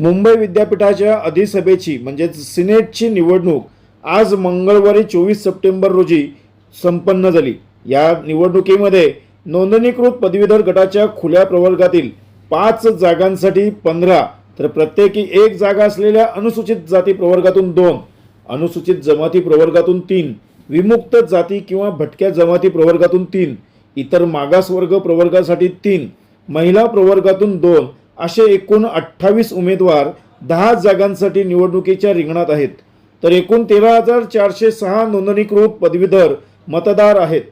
मुंबई विद्यापीठाच्या अधिसभेची म्हणजेच सिनेटची निवडणूक आज मंगळवारी चोवीस सप्टेंबर रोजी संपन्न झाली. या निवडणुकीमध्ये नोंदणीकृत पदवीधर गटाच्या खुल्या प्रवर्गातील पाच जागांसाठी पंधरा तर प्रत्येकी एक जागा असलेल्या अनुसूचित जाती प्रवर्गातून दोन अनुसूचित जमाती प्रवर्गातून तीन विमुक्त जाती किंवा भटक्या जमाती प्रवर्गातून तीन इतर मागासवर्ग प्रवर्गासाठी तीन महिला प्रवर्गातून दोन असे एकूण अठ्ठावीस उमेदवार दहा जागांसाठी निवडणुकीच्या रिंगणात आहेत. तर एकूण तेरा हजार चारशे सहा नोंदणीकृत पदवीधर मतदार आहेत.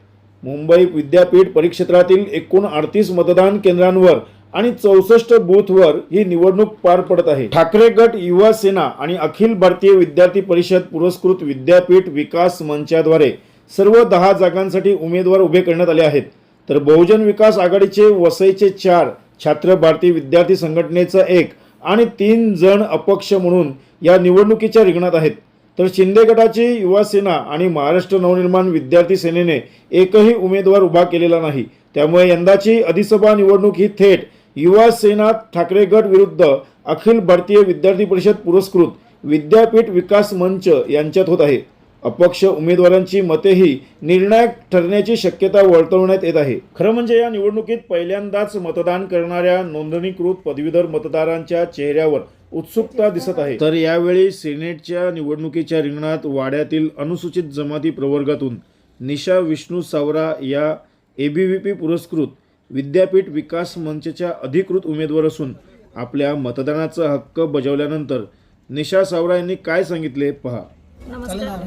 मुंबई विद्यापीठ परिक्षेत्रातील एकूण अडतीस मतदान केंद्रांवर आणि चौसष्ट बूथवर ही निवडणूक पार पडत आहे. ठाकरे गट युवा सेना आणि अखिल भारतीय विद्यार्थी परिषद पुरस्कृत विद्यापीठ विकास मंचाद्वारे सर्व दहा जागांसाठी उमेदवार उभे करण्यात आले आहेत. तर बहुजन विकास आघाडीचे वसईचे चार छात्र भारतीय विद्यार्थी संघटनेचा एक आणि तीन जण अपक्ष म्हणून या निवडणुकीच्या रिंगणात आहेत. तर शिंदे गटाची युवा सेना आणि महाराष्ट्र नवनिर्माण विद्यार्थी सेनेने एकही उमेदवार उभा केलेला नाही. त्यामुळे यंदाची अधिसभा निवडणूक ही थेट युवा सेना ठाकरे गट विरुद्ध अखिल भारतीय विद्यार्थी परिषद पुरस्कृत विद्यापीठ विकास मंच यांच्यात होत आहे. अपक्ष उमेदवारांची मतेही निर्णायक ठरण्याची शक्यता वर्तवण्यात येत आहे. खरं म्हणजे या निवडणुकीत पहिल्यांदाच मतदान करणाऱ्या नोंदणीकृत पदवीधर मतदारांच्या चेहऱ्यावर उत्सुकता दिसत आहे. तर यावेळी सिनेटच्या निवडणुकीच्या रिंगणात वाड्यातील अनुसूचित जमाती प्रवर्गातून निशा विष्णू सावरा या एबीव्हीपी पुरस्कृत विद्यापीठ विकास मंचच्या अधिकृत उमेदवार असून आपल्या मतदानाचा हक्क बजावल्यानंतर निशा सावरा यांनी काय सांगितले? पहा. नमस्कार.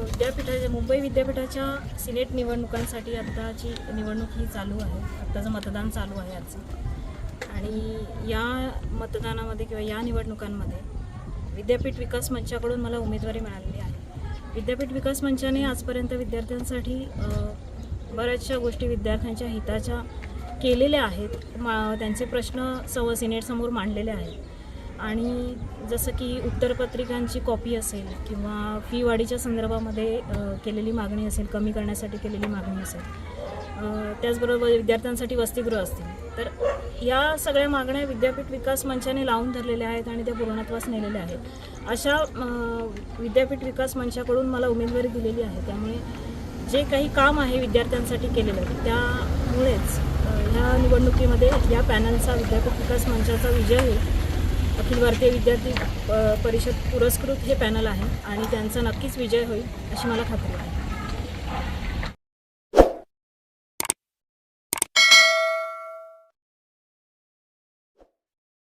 विद्यापीठाच्या मुंबई विद्यापीठाच्या सिनेट निवडणुकांसाठी आत्ताची निवडणूक ही चालू आहे. आत्ताचं मतदान चालू आहे आजचं. आणि या मतदानामध्ये किंवा या निवडणुकांमध्ये विद्यापीठ विकास मंचाकडून मला उमेदवारी मिळालेली आहे. विद्यापीठ विकास मंचाने आजपर्यंत विद्यार्थ्यांसाठी बऱ्याचशा गोष्टी विद्यार्थ्यांच्या हिताच्या केलेल्या आहेत. मा त्यांचे प्रश्न सव सिनेटसमोर मांडलेले आहेत. आणि जसं की उत्तरपत्रिकांची कॉपी असेल किंवा फी वाढीच्या संदर्भामध्ये केलेली मागणी असेल कमी करण्यासाठी केलेली मागणी असेल त्याचबरोबर विद्यार्थ्यांसाठी वसतिगृह असतील. तर या सगळ्या मागण्या विद्यापीठ विकास मंचाने लावून धरलेल्या आहेत आणि त्या पूर्णत्वास नेलेल्या आहेत. अशा विद्यापीठ विकास मंचाकडून मला उमेदवारी दिलेली आहे. त्यामुळे जे काही काम आहे विद्यार्थ्यांसाठी केलेलं त्यामुळेच ह्या निवडणुकीमध्ये या पॅनलचा विद्यापीठ विकास मंचाचा विजय होईल. अखिल भारतीय विद्यार्थी परिषद पुरस्कृत हे पॅनल आहे आणि त्यांचा नक्कीच विजय होईल अशी मला खात्री आहे.